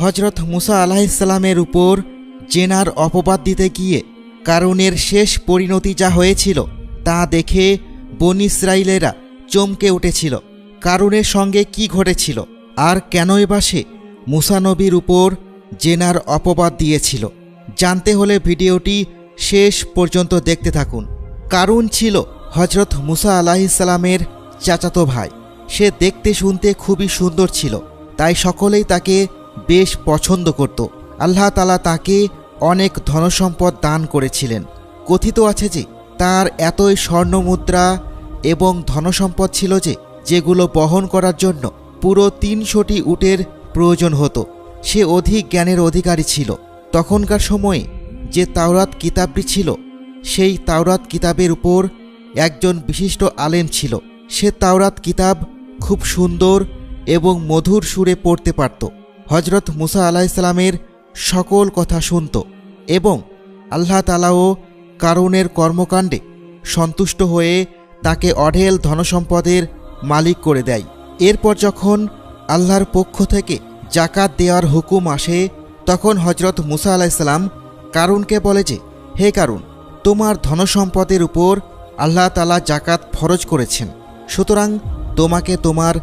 হজরত মুসা আলাহিসাল্লামের উপর জেনার অপবাদ দিতে গিয়ে কারণের শেষ পরিণতি যা হয়েছিল তা দেখে বন ইসরায়েলেরা চমকে উঠেছিল। কারণের সঙ্গে কি ঘটেছিল? আর কেনই বা সে মুসানবীর উপর জেনার অপবাদ দিয়েছিল? জানতে হলে ভিডিওটি শেষ পর্যন্ত দেখতে থাকুন। কারণ ছিল হজরত মুসা আলাহিসাল্লামের চাচাতো ভাই। সে দেখতে শুনতে খুবই সুন্দর ছিল। তাই সকলেই তাকে বেশ পছন্দ করত। আল্লাহ তালা তাকে অনেক ধনসম্পদ দান করেছিলেন। কথিত আছে যে, তার এতই স্বর্ণ মুদ্রা এবং ধনসম্পদ ছিল যে, যেগুলো বহন করার জন্য পুরো তিনশোটি উটের প্রয়োজন হতো। সে অধিক জ্ঞানের অধিকারী ছিল। তখনকার সময়ে যে তাওরাত কিতাবটি ছিল, সেই তাওরাত কিতাবের উপর একজন বিশিষ্ট আলেম ছিল। সে তাওরাত কিতাব খুব সুন্দর এবং মধুর সুরে পড়তে পারত। হজরত মুসা আলাইসালামের সকল কথা শুনত এবং আল্লাহ তালাও কারণের কর্মকাণ্ডে সন্তুষ্ট হয়ে তাকে অঢেল ধনসম্পদের মালিক করে দেয়। এরপর যখন আল্লাহর পক্ষ থেকে জাকাত দেওয়ার হুকুম আসে, তখন হজরত মুসা আলাইসাল্লাম কারুনকে বলে যে, হে কারুন, তোমার ধনসম্পদের উপর আল্লাহ তালা জাকাত ফরজ করেছেন। সুতরাং তোমাকে তোমার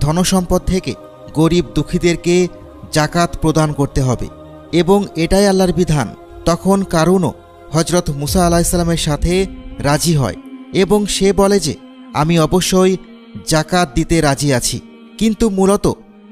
ধনসম্পদ থেকে গরিব দুঃখীদেরকে জাকাত প্রদান করতে হবে এবং এটাই আল্লাহর বিধান। তখন কারুনও হজরত মুসা আলাহিসাল্লামের সাথে রাজি হয় এবং সে বলে যে, আমি অবশ্যই জাকাত দিতে রাজি আছি। কিন্তু মূলত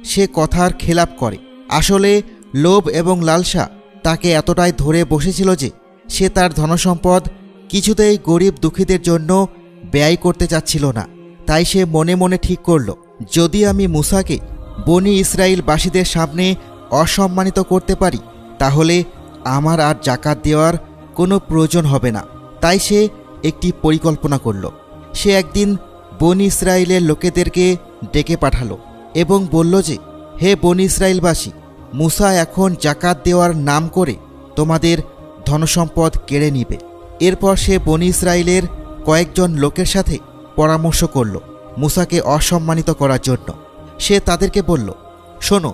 সে কথার খেলাপ করে। আসলে লোভ এবং লালসা তাকে এতটাই ধরে বসেছিল যে, সে তার ধনসম্পদ কিছুতেই গরিব দুঃখীদের জন্য ব্যয় করতে চাচ্ছিল না। তাই সে মনে মনে ঠিক করল, যদি আমি মুসাকে বনি ইসরায়েলবাসীদের সামনে অসম্মানিত করতে পারি, তাহলে আমার আর জাকাত দেওয়ার কোনো প্রয়োজন হবে না। তাই সে একটি পরিকল্পনা করল। সে একদিন বনি ইসরায়েলের লোকেদেরকে ডেকে পাঠালো এবং বলল যে, হে বনি ইসরায়েলবাসী মুসা এখন জাকাত দেওয়ার নাম করে তোমাদের ধনসম্পদ কেড়ে নিবে। এরপর সে বনি ইসরায়েলের কয়েকজন লোকের সাথে পরামর্শ করল মুসাকে অসম্মানিত করার জন্য। সে তাদেরকে বলল, শোনো,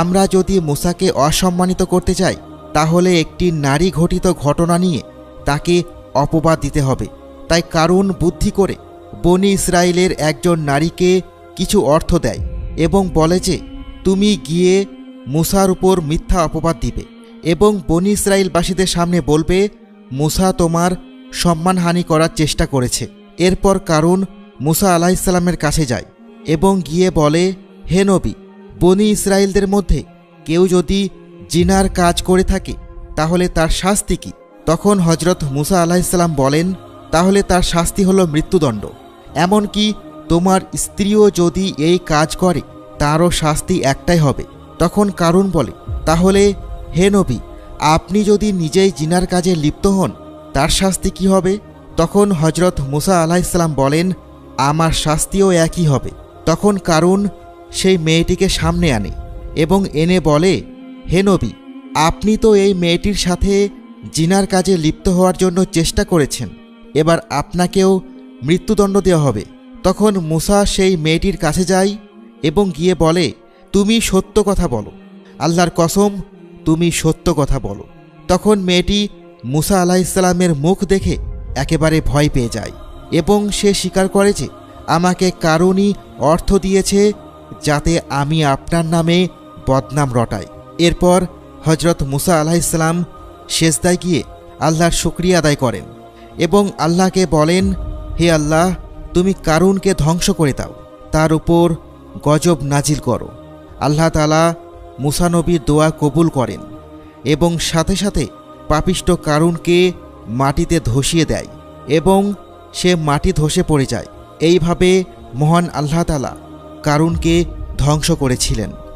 আমরা যদি মুসাকে অসম্মানিত করতে চাই, তাহলে একটি নারী ঘটিত ঘটনা নিয়ে তাকে অপবাদ দিতে হবে। তাই কারুন বুদ্ধি করে বনি ইসরায়েলের একজন নারীকে কিছু অর্থ দেয় এবং বলে যে, তুমি গিয়ে মুসার উপর মিথ্যা অপবাদ দিবে এবং বনি ইসরায়েলবাসীদের সামনে বলবে, মুসা তোমার সম্মানহানি করার চেষ্টা করেছে। এরপর কারুন মুসা আলাহিসাল্লামের কাছে যায়। এবং গিয়ে বলে, হে নবী, বনি ইসরায়েলদের মধ্যে কেউ যদি জিনার কাজ করে থাকে, তাহলে তার শাস্তি কি? তখন হজরত মুসা আলাহিসাল্লাম বলেন, তাহলে তার শাস্তি হলো মৃত্যুদণ্ড। এমনকি তোমার স্ত্রীও যদি এই কাজ করে, তারও শাস্তি একটাই হবে। তখন কারুন বলে, তাহলে, হে নবী, আপনি যদি নিজেই জিনার কাজে লিপ্ত হন, তার শাস্তি কি হবে? তখন হজরত মুসা আলাহিসাল্লাম বলেন, আমার শাস্তিও একই হবে। তখন কারুন সেই মেয়েটিকে সামনে আনে এবং এনে বলে, হে নবী, আপনি তো এই মেয়েটির সাথে জিনার কাজে লিপ্ত হওয়ার জন্য চেষ্টা করেছেন। এবার আপনাকেও মৃত্যুদণ্ড দেওয়া হবে। তখন মুসা সেই মেয়েটির কাছে যায় এবং গিয়ে বলে, তুমি সত্য কথা বলো। আল্লাহর কসম, তুমি সত্য কথা বলো। তখন মেয়েটি মুসা আলাহিসাল্লামের মুখ দেখে একেবারে ভয় পেয়ে যায় এবং সে স্বীকার করে যে আমাকে কারণই অর্থ দিয়েছে যাতে আমি আপনার নামে বদনাম রটাই। এরপর হজরত মুসা আলাহিসাল্লাম শেষদায় গিয়ে আল্লাহর শুক্রিয়া আদায় করেন এবং আল্লাহকে বলেন, হে আল্লাহ, তুমি কারুনকে ধ্বংস করে দাও। তার উপর গজব নাজিল করো। আল্লাহ তালা মুসানবীর দোয়া কবুল করেন এবং সাথে সাথে পাপিষ্ট কারুনকে মাটিতে ধসিয়ে দেয় এবং সে মাটি ধসে পড়ে যায়। এইভাবে মহান আল্লাহ তালা কারুনকে ধ্বংস করেছিলেন।